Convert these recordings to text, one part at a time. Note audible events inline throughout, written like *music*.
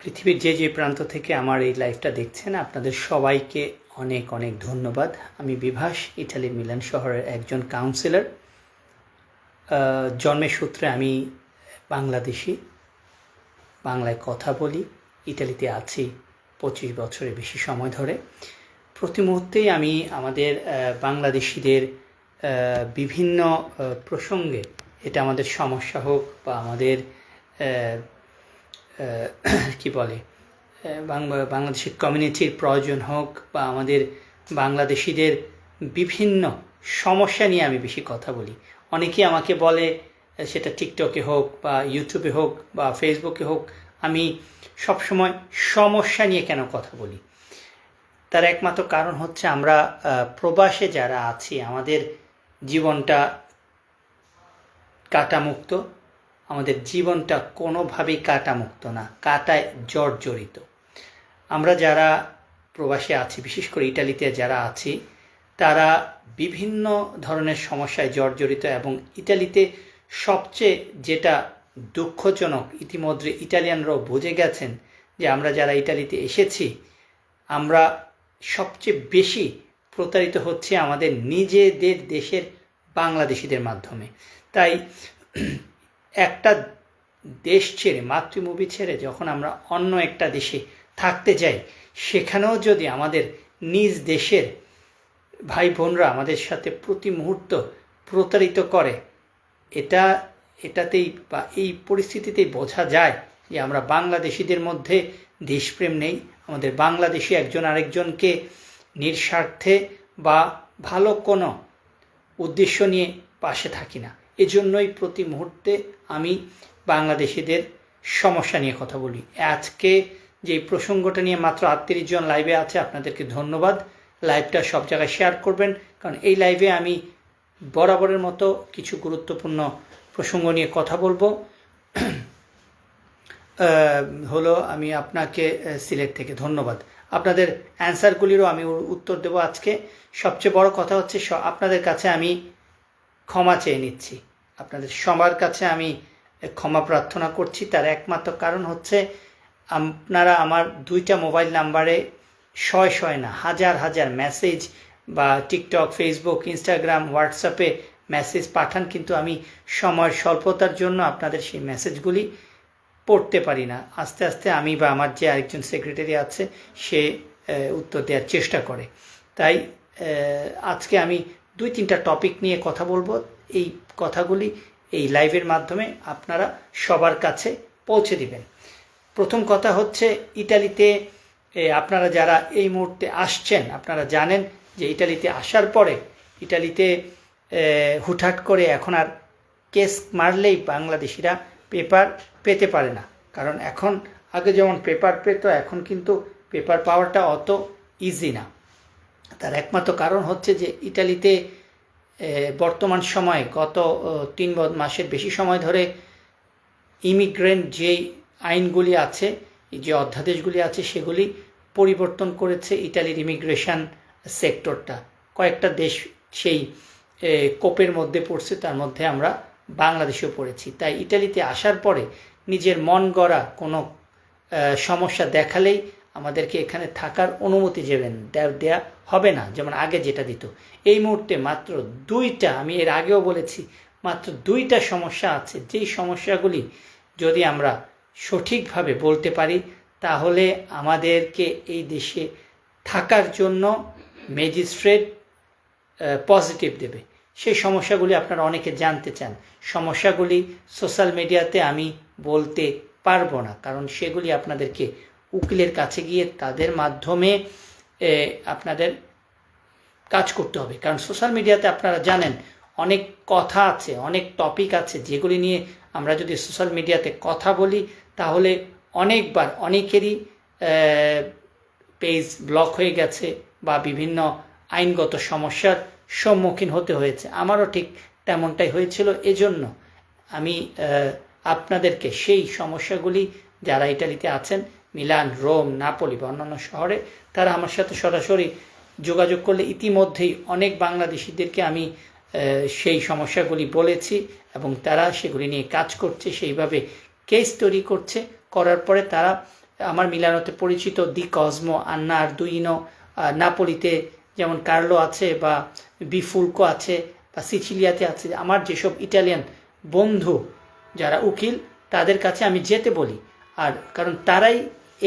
পৃথিবীর যে যে প্রান্ত থেকে আমার এই লাইভটা দেখছেন, আপনাদের সবাইকে অনেক অনেক ধন্যবাদ। আমি বিভাস, ইটালির মিলান শহরের একজন কাউন্সিলর জন্মের সূত্রে আমি বাংলাদেশি। বাংলায় কথা বলি। ইটালিতে আছি পঁচিশ বছরের বেশি সময় ধরে। প্রতি মুহূর্তেই আমি আমাদের বাংলাদেশিদের বিভিন্ন প্রসঙ্গে, এটা আমাদের সমস্যা হোক বা আমাদের কি বলে বাংলা- বাংলাদেশের কমিউনিটির প্রয়োজন হোক বা আমাদের বাংলাদেশিদের বিভিন্ন সমস্যা নিয়ে আমি বেশি কথা বলি। অনেকেই আমাকে বলে সেটা টিকটকে হোক বা ইউটিউবে হোক বা ফেসবুকে হোক, আমি সবসময় সমস্যা নিয়ে কেন কথা বলি? তার একমাত্র কারণ হচ্ছে আমরা প্রবাসে যারা আছি, আমাদের জীবনটা কাটামুক্ত আমাদের জীবনটা কোনোভাবেই কাটামুক্ত না, কাটায় জর্জরিত। আমরা যারা প্রবাসে আছি, বিশেষ করে ইটালিতে যারা আছি, তারা বিভিন্ন ধরনের সমস্যায় জর্জরিত এবং ইটালিতে সবচেয়ে যেটা দুঃখজনক, ইতিমধ্যে ইটালিয়ানরাও বুঝে গেছেন যে আমরা যারা ইটালিতে এসেছি, আমরা সবচেয়ে বেশি প্রতারিত হচ্ছে আমাদের নিজেদের দেশের বাংলাদেশিদের মাধ্যমে। তাই একটা দেশ ছেড়ে, মাতৃভূমি ছেড়ে যখন আমরা অন্য একটা দেশে থাকতে যাই, সেখানেও যদি আমাদের নিজ দেশের ভাই বোনরা আমাদের সাথে প্রতি মুহূর্ত প্রতারিত করে, এটা, এটাতেই বা এই পরিস্থিতিতেই বোঝা যায় যে আমরা বাংলাদেশিদের মধ্যে দেশপ্রেম নেই। আমাদের বাংলাদেশি একজন আরেকজনকে নিঃস্বার্থে বা ভালো কোনো উদ্দেশ্য নিয়ে পাশে থাকি না। এজন্যই প্রতি মুহূর্তে আমি বাংলাদেশিদের সমস্যা নিয়ে কথা বলি। আজকে যে প্রসঙ্গটা নিয়ে মাত্র আটত্রিশ জন লাইভে আছে, আপনাদেরকে ধন্যবাদ। লাইভটা সব জায়গায় শেয়ার করবেন, কারণ এই লাইভে আমি বরাবরের মতো কিছু গুরুত্বপূর্ণ প্রসঙ্গ নিয়ে কথা বলব। *clears throat* হলো আমি আপনাকে সিলেট থেকে ধন্যবাদ। আপনাদের অ্যান্সারগুলিরও আমি উত্তর দেবো আজকে। সবচেয়ে বড় কথা হচ্ছে আপনাদের কাছে আমি ক্ষমা চেয়ে নিচ্ছি। আপনাদের সবার কাছে আমি ক্ষমা প্রার্থনা করছি। তার একমাত্র কারণ হচ্ছে, আপনারা আমার দুইটা মোবাইল নাম্বারে শয় শয় না, হাজার হাজার মেসেজ বা টিকটক ফেসবুক ইনস্টাগ্রাম হোয়াটসঅ্যাপে মেসেজ পাঠান, কিন্তু আমি সময়ের স্বল্পতার জন্য আপনাদের সেই মেসেজগুলি পড়তে পারি না। আস্তে আস্তে আমি বা আমার যে আরেকজন সেক্রেটারি আছে, সে উত্তর দেওয়ার চেষ্টা করে। তাই আজকে আমি দুই তিনটা টপিক নিয়ে কথা বলব। এই কথাগুলি এই লাইভের মাধ্যমে আপনারা সবার কাছে পৌঁছে দিবেন। প্রথম কথা হচ্ছে ইটালিতে আপনারা যারা এই মুহূর্তে আসছেন, আপনারা জানেন যে ইটালিতে আসার পরে ইটালিতে হুটহাট করে এখন আর কেস মারলেই বাংলাদেশিরা পেপার পেতে পারে না। কারণ এখন, আগে যেমন পেপার পেতো, এখন কিন্তু পেপার পাওয়াটা অত ইজি না। তার একমাত্র কারণ হচ্ছে যে ইটালিতে বর্তমান সময়ে গত তিন মাসের বেশি সময় ধরে ইমিগ্রেন্ট যেই আইনগুলি আছে যে অধ্যাদেশগুলি আছে, সেগুলি পরিবর্তন করেছে ইটালির ইমিগ্রেশন সেক্টরটা। কয়েকটা দেশ সেই কোপের মধ্যে পড়ছে, তার মধ্যে আমরা বাংলাদেশেও পড়েছি। তাই ইটালিতে আসার পরে নিজের মন গড়া কোনো সমস্যা দেখালেই আমাদেরকে এখানে থাকার অনুমতি দেবেন। দে- দেয়া হবে না, যেমন আগে যেটা দিত। এই মুহূর্তে মাত্র দুইটা, আমি এর আগেও বলেছি, মাত্র দুইটা সমস্যা আছে। যেই সমস্যাগুলি যদি আমরা সঠিকভাবে বলতে পারি, তাহলে আমাদেরকে এই দেশে থাকার জন্য ম্যাজিস্ট্রেট পজিটিভ দেবে। সেই সমস্যাগুলি আপনারা অনেকে জানতে চান। সমস্যাগুলি সোশ্যাল মিডিয়াতে আমি বলতে পারব না, কারণ সেগুলি আপনাদেরকে উকিলের কাছে গিয়ে তাদের মাধ্যমে আপনাদের কাজ করতে হবে। কারণ সোশ্যাল মিডিয়াতে আপনারা জানেন, অনেক কথা আছে, অনেক টপিক আছে, যেগুলি নিয়ে আমরা যদি সোশ্যাল মিডিয়াতে কথা বলি, তাহলে অনেকবার অনেকেরই পেজ ব্লক হয়ে গেছে বা বিভিন্ন আইনগত সমস্যার সম্মুখীন হতে হয়েছে। আমারও ঠিক তেমনটাই হয়েছিল। এজন্য আমি আপনাদেরকে সেই সমস্যাগুলি, যারা ইটালিতে আছেন মিলান, রোম, নাপোলি বা অন্যান্য শহরে, তারা আমার সাথে সরাসরি যোগাযোগ করলে ইতিমধ্যেই অনেক বাংলাদেশিদেরকে আমি সেই সমস্যাগুলি বলেছি এবং তারা সেগুলি নিয়ে কাজ করছে, সেইভাবে কেস তৈরি করছে। করার পরে তারা আমার মিলানোতে পরিচিত দি কসমো আন্না আর্দুইনো নাপোলিতে যেমন কার্লো আছে বা বিফুলকো আছে বা সিচিলিয়াতে আছে, আমার যেসব ইটালিয়ান বন্ধু যারা উকিল, তাদের কাছে আমি যেতে বলি। আর কারণ তারাই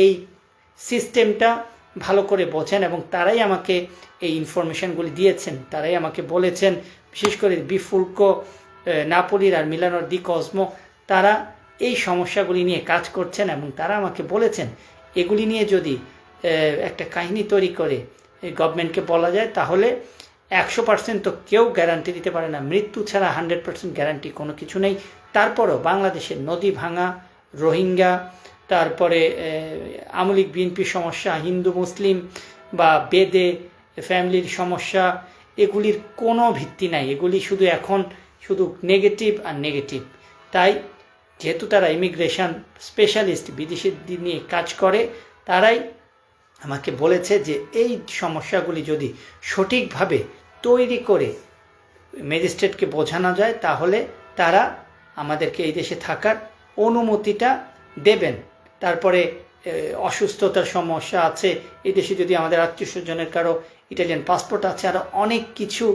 এই সিস্টেমটা ভালো করে বোঝেন এবং তারাই আমাকে এই ইনফরমেশনগুলি দিয়েছেন। তারাই আমাকে বলেছেন, বিশেষ করে বিফুলকো নাপোলির আর মিলানোর দি কসমো, তারা এই সমস্যাগুলি নিয়ে কাজ করছেন এবং তারা আমাকে বলেছেন, এগুলি নিয়ে যদি একটা কাহিনী তৈরি করে গভর্নমেন্টকে বলা যায়, তাহলে একশো পার্সেন্ট তো কেউ গ্যারান্টি দিতে পারে না। মৃত্যু ছাড়া হান্ড্রেড পার্সেন্ট গ্যারান্টি কোনো কিছু নেই। তারপরও বাংলাদেশের নদী ভাঙা, রোহিঙ্গা তারপরে আমলিক বিএনপি সমস্যা, হিন্দু, মুসলিম বা বেদে, ফ্যামিলির সমস্যা, এগুলির কোনো ভিত্তি নাই। এগুলি শুধু এখন শুধু নেগেটিভ আর নেগেটিভ। তাই যেহেতু তারা ইমিগ্রেশন স্পেশালিস্ট বিদেশিদের নিয়ে কাজ করে, তারাই আমাকে বলেছে যে এই সমস্যাগুলি যদি সঠিকভাবে তৈরি করে ম্যাজিস্ট্রেটকে বোঝানো যায়, তাহলে তারা আমাদেরকে এই দেশে থাকার অনুমতিটা দেবেন। তারপরে অসুস্থতার সমস্যা আছে এই দেশে যদি আমাদের আত্মীয় স্বজনের কারও ইটালিয়ান পাসপোর্ট আছে আরও অনেক কিছু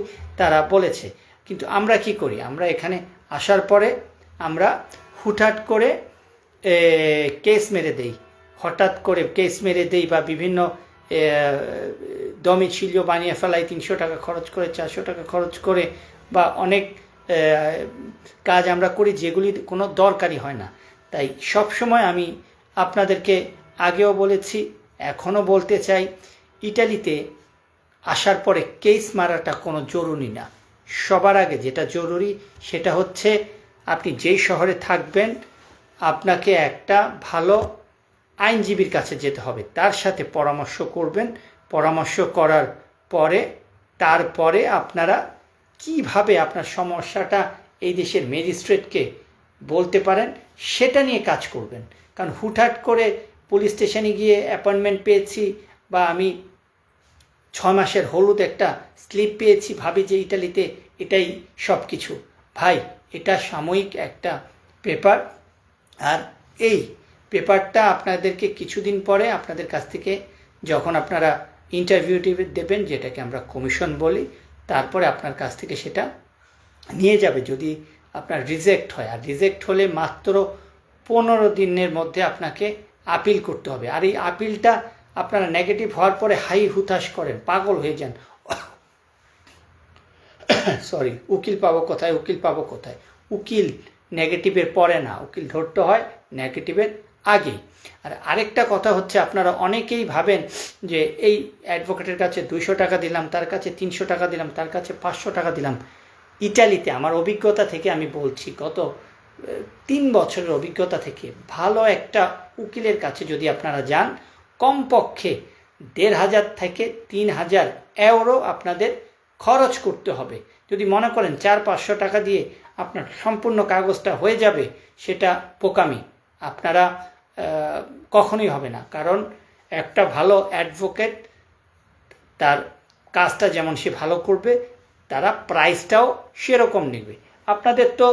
তারা বলেছে। কিন্তু আমরা কি করি? আমরা এখানে আসার পরে আমরা হুটহাট করে কেস মেরে দেই। হঠাৎ করে কেস মেরে দেই বা বিভিন্ন দমিছিলিও বানিয়ে ফেলাই, তিনশো টাকা খরচ করে, চারশো টাকা খরচ করে বা অনেক কাজ আমরা করি যেগুলি কোনো দরকারই হয় না। তাই সব সময় আমি আপনাদেরকে আগেও বলেছি, এখনও বলতে চাই, ইটালিতে আসার পরে কেস মারাটা কোনো জরুরি না। সবার আগে যেটা জরুরি সেটা হচ্ছে আপনি যেই শহরে থাকবেন, আপনাকে একটা ভালো আইনজীবীর কাছে যেতে হবে। তার সাথে পরামর্শ করবেন। পরামর্শ করার পরে, তারপরে আপনারা কীভাবে আপনার সমস্যাটা এই দেশের ম্যাজিস্ট্রেটকে বলতে পারেন, সেটা নিয়ে কাজ করবেন। কারণ হুটহাট করে পুলিশ স্টেশনে গিয়ে অ্যাপয়েন্টমেন্ট পেয়েছি বা আমি ছয় মাসের হলুদ একটা স্লিপ পেয়েছি, ভাবি যে ইটালিতে এটাই সব কিছু ভাই, এটা সাময়িক একটা পেপার আর এই পেপারটা আপনাদেরকে কিছুদিন পরে আপনাদের কাছ থেকে যখন আপনারা ইন্টারভিউ দেবেন, যেটাকে আমরা কমিশন বলি, তারপরে আপনার কাছ থেকে সেটা নিয়ে যাবে। যদি আপনার রিজেক্ট হয়, আর রিজেক্ট হলে মাত্র পনেরো দিনের মধ্যে আপনাকে আপিল করতে হবে। আর এই আপিলটা আপনারা নেগেটিভ হওয়ার পরে হাই হুতাশ করেন, পাগল হয়ে যান। সরি উকিল পাবো কোথায়, উকিল পাবো কোথায়? উকিল নেগেটিভের পরে না, উকিল ধরতে হয় নেগেটিভের আগেই আর আরেকটা কথা হচ্ছে, আপনারা অনেকেই ভাবেন যে এই অ্যাডভোকেটের কাছে দুইশো টাকা দিলাম, তার কাছে তিনশো টাকা দিলাম, তার কাছে পাঁচশো টাকা দিলাম। ইটালিতে, আমার অভিজ্ঞতা থেকে আমি বলছি, গত তিন বছরের অভিজ্ঞতা থেকে ভালো একটা উকিলের কাছে যদি আপনারা যান, কমপক্ষে দেড় হাজার থেকে তিন হাজার এওরো আপনাদের খরচ করতে হবে। যদি মনে করেন চার, পাঁচশো টাকা দিয়ে আপনার সম্পূর্ণ কাগজটা হয়ে যাবে, সেটা পোকামি আপনারা কখনোই হবে না। কারণ একটা ভালো অ্যাডভোকেট তার কাজটা যেমন সে ভালো করবে, তারা প্রাইসটাও সেরকম নেবে। আপনাদের তো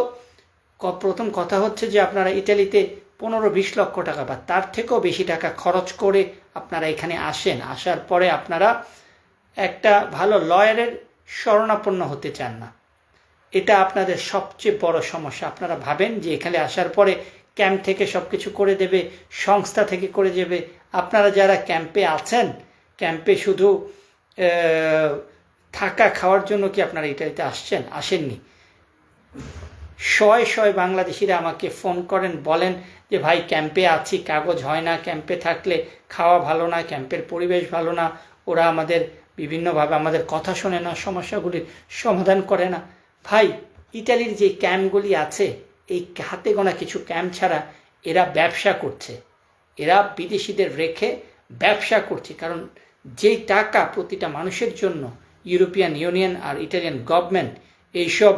প্রথম কথা হচ্ছে যে আপনারা ইটালিতে পনেরো বিশ লক্ষ টাকা বা তার থেকেও বেশি টাকা খরচ করে আপনারা এখানে আসেন। আসার পরে আপনারা একটা ভালো লয়ারের শরণাপন্ন হতে চান না। এটা আপনাদের সবচেয়ে বড় সমস্যা। আপনারা ভাবেন যে এখানে আসার পরে ক্যাম্প থেকে সব কিছু করে দেবে, সংস্থা থেকে করে দেবে। আপনারা যারা ক্যাম্পে আছেন, ক্যাম্পে শুধু থাকা খাওয়ার জন্য কি আপনারা ইটালিতে আসছেন? আসেননি। শয় শয় বাংলাদেশিরা আমাকে ফোন করেন, বলেন যে, ভাই, ক্যাম্পে আছি, কাগজ হয় না, ক্যাম্পে থাকলে খাওয়া ভালো না, ক্যাম্পের পরিবেশ ভালো না, ওরা আমাদের বিভিন্নভাবে আমাদের কথা শোনে না, সমস্যাগুলির সমাধান করে না। ভাই ইটালির যে ক্যাম্পগুলি আছে, এই হাতে গোনা কিছু ক্যাম্প ছাড়া এরা ব্যবসা করছে। এরা বিদেশিদের রেখে ব্যবসা করছে, কারণ যেই টাকা প্রতিটা মানুষের জন্য, ইউরোপিয়ান ইউনিয়ন আর ইটালিয়ান গভর্নমেন্ট, এইসব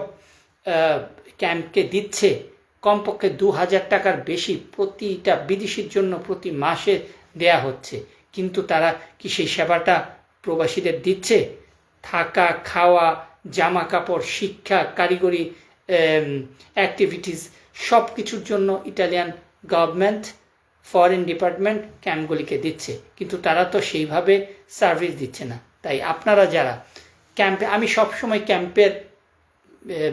ক্যাম্পকে দিচ্ছে। কমপক্ষে দু হাজার টাকার বেশি প্রতিটা বিদেশির জন্য প্রতি মাসে দেয়া হচ্ছে। কিন্তু তারা কি সেই সেবাটা প্রবাসীদের দিচ্ছে? থাকা, খাওয়া জামা কাপড় শিক্ষা, কারিগরি অ্যাক্টিভিটিস সব কিছুর জন্য ইটালিয়ান গভর্নমেন্ট ফরেন ডিপার্টমেন্ট ক্যাম্পগুলিকে দিচ্ছে। কিন্তু তারা তো সেইভাবে সার্ভিস দিচ্ছে না। তাই আপনারা যারা ক্যাম্পে, আমি সবসময় ক্যাম্পের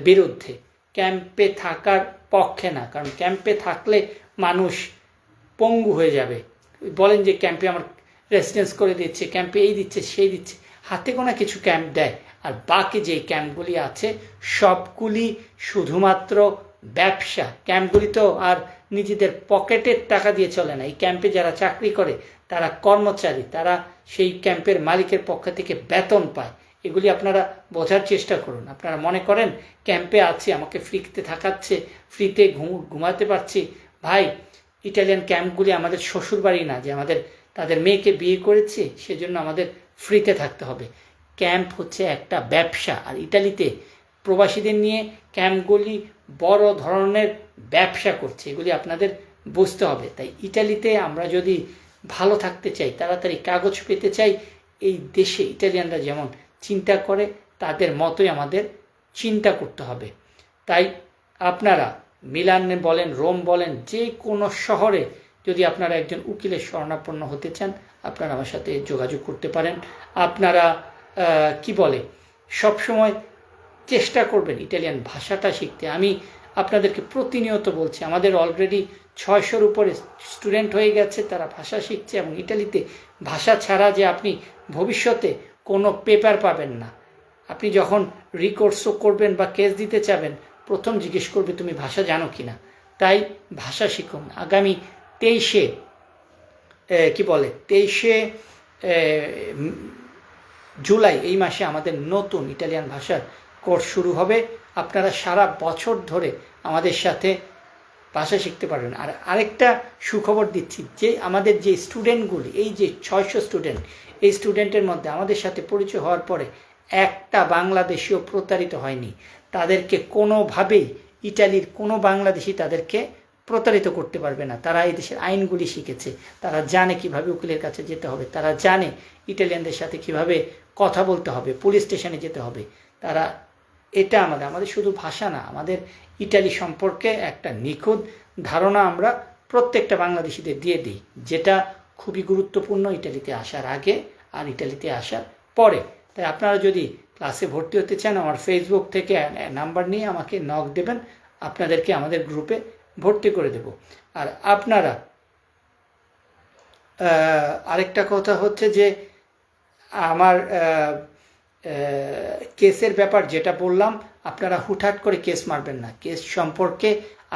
বিরুদ্ধে ক্যাম্পে থাকার পক্ষে না, কারণ ক্যাম্পে থাকলে মানুষ পঙ্গু হয়ে যাবে। বলেন যে ক্যাম্পে আমার রেসিডেন্স করে দিচ্ছে, ক্যাম্পে এই দিচ্ছে, সেই দিচ্ছে, হাতে গোনা কিছু ক্যাম্প দেয়। আর বাকি যে ক্যাম্পগুলি আছে, সবগুলি শুধুমাত্র ব্যবসা। ক্যাম্পগুলি তো আর নিজেদের পকেটের টাকা দিয়ে চলে না। এই ক্যাম্পে যারা চাকরি করে, তারা কর্মচারী, তারা সেই ক্যাম্পের মালিকের পক্ষ থেকে বেতন পায়। এগুলি আপনারা বোঝার চেষ্টা করুন। আপনারা মনে করেন, ক্যাম্পে আছি, আমাকে ফ্রিতে থাকাচ্ছে, ফ্রিতে ঘুম, ঘুমাতে পারছি। ভাই, ইটালিয়ান ক্যাম্পগুলি আমাদের শ্বশুর বাড়ি না, যে আমাদের, তাদের মেয়েকে বিয়ে করেছে, সেজন্য আমাদের ফ্রিতে থাকতে হবে। ক্যাম্প হচ্ছে একটা ব্যবসা, আর ইটালিতে প্রবাসীদের নিয়ে ক্যাম্পগুলি বড় ধরনের ব্যবসা করছে, এগুলি আপনাদের বুঝতে হবে। তাই ইটালিতে আমরা যদি ভালো থাকতে চাই, তাড়াতাড়ি কাগজ পেতে চাই, এই দেশে ইটালিয়ানরা যেমন চিন্তা করে, তাদের মতোই আমাদের চিন্তা করতে হবে। তাই আপনারা মিলানে বলেন, রোম বলেন, যে কোনো শহরে যদি আপনারা একজন উকিলের শরণাপন্ন হতে চান, আপনারা আমার সাথে যোগাযোগ করতে পারেন। আপনারা কি বলে, সবসময় চেষ্টা করবেন ইটালিয়ান ভাষাটা শিখতে। আমি আপনাদেরকে প্রতিনিয়ত বলছি, আমাদের অলরেডি ছয়শোর উপরে স্টুডেন্ট হয়ে গেছে, তারা ভাষা শিখছে এবং ইটালিতে ভাষা ছাড়া যে আপনি ভবিষ্যতে কোনো পেপার পাবেন না। আপনি যখন রিকোর্সও করবেন বা কেস দিতে চাবেন, প্রথম জিজ্ঞেস করবে তুমি ভাষা জানো কি না তাই ভাষা শিখুন। আগামী তেইশে কি বলে? তেইশে জুলাই এই মাসে আমাদের নতুন ইটালিয়ান ভাষার কোর্স শুরু হবে। আপনারা সারা বছর ধরে আমাদের সাথে ভাষা শিখতে পারবেন আর আরেকটা সুখবর দিচ্ছি যে আমাদের যে স্টুডেন্টগুলি এই যে ছয়শো স্টুডেন্ট এই স্টুডেন্টের মধ্যে আমাদের সাথে পরিচয় হওয়ার পরে একটা বাংলাদেশিও প্রতারিত হয়নি। তাদেরকে কোনোভাবেই ইটালির কোনো বাংলাদেশি তাদেরকে প্রতারিত করতে পারবে না। তারা এই দেশের আইনগুলি শিখেছে। তারা জানে কীভাবে উকিলের কাছে যেতে হবে। তারা জানে ইটালিয়ানদের সাথে কীভাবে কথা বলতে হবে। পুলিশ স্টেশনে যেতে হবে। তারা এটা আমাদের আমাদের শুধু ভাষা না, আমাদের ইটালি সম্পর্কে একটা নিখুঁত ধারণা আমরা প্রত্যেকটা বাংলাদেশিদের দিয়ে দিই, যেটা খুবই গুরুত্বপূর্ণ ইটালিতে আসার আগে আর ইটালিতে আসার পরে। তাই আপনারা যদি ক্লাসে ভর্তি হতে চান, আমার ফেসবুক থেকে নাম্বার নিয়ে আমাকে নক দেবেন, আপনাদেরকে আমাদের গ্রুপে ভর্তি করে দেব। আর আপনারা আরেকটা কথা হচ্ছে যে, আমার কেসের ব্যাপার যেটা বললাম, আপনারা হুটহাট করে কেস মারবেন না। কেস সম্পর্কে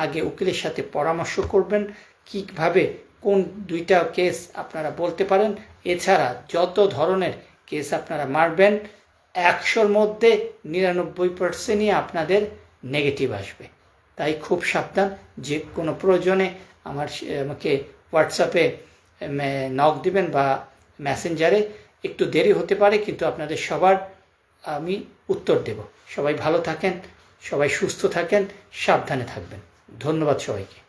আগে উকিলের সাথে পরামর্শ করবেন, কীভাবে, কোন দুইটা কেস আপনারা বলতে পারেন। এছাড়া যত ধরনের কেস আপনারা মারবেন, একশোর মধ্যে নিরানব্বই পার্সেন্টই আপনাদের নেগেটিভ আসবে। তাই খুব সাবধান, যে কোনো প্রয়োজনে আমার আমাকে হোয়াটসঅ্যাপে নক দিবেন বা মেসেঞ্জারে একটু দেরি হতে পারে, কিন্তু আপনাদের সবার আমি উত্তর দেব। সবাই ভালো থাকেন সবাই সুস্থ থাকেন সাবধানে থাকবেন। ধন্যবাদ সবাইকে।